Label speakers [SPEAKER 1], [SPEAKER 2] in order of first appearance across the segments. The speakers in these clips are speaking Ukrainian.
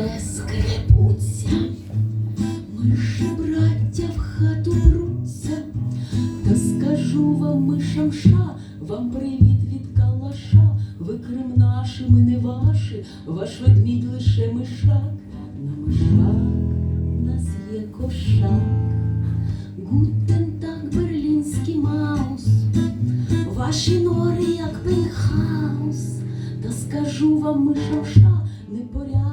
[SPEAKER 1] вже скрепуться. Миші браття в хату бруться, та скажу вам, мишам ша, вам привіт від калаша. Ви Крим наші, ми не ваші, ваш ведмідь лише мишак. На мишак нас є кошак. Гутен так берлінський маус, ваші нори, як пентхаус. Та скажу вам, мишавша, непорядна вас душа,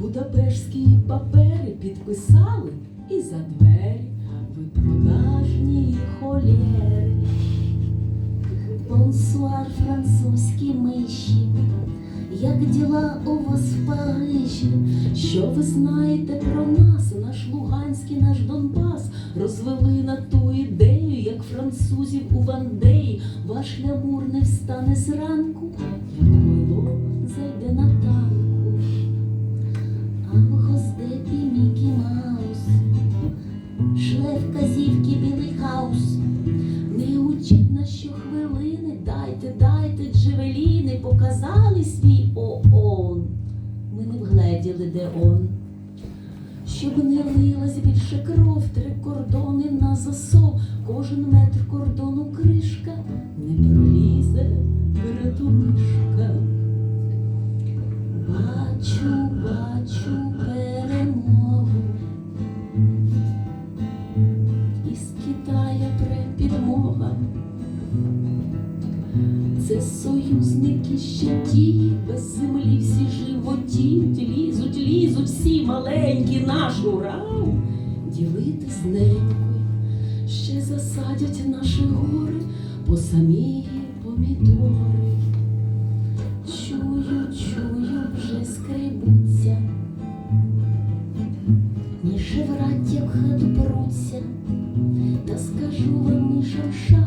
[SPEAKER 1] Будапештські папери підписали і за двері ви продажні холєри. Бонсуар, французькі миші, як діла у вас в Парижі? Що ви знаєте про нас, наш Луганський, наш Донбас? Розвели на ту ідею, як французів у Вандеї. Ваш лямур не встане зранку, дайте, джевеліни, показали свій ООН. Ми не вгледіли, де он. Щоб не лилась більше кров, три кордони на засов, кожен метр кордону кришка не пролізе передумишка. Бачу, бачу перемогу. Із Китая пре підмога це союзники ще ті, без землі всі животі, лізуть, лізуть всі маленькі наш урал, ділити з ненькою, ще засадять наші гори по самі помідори. Чую, чую, вже скребуться, ніж врать, як хату беруться, та скажу вам, ніж шавша.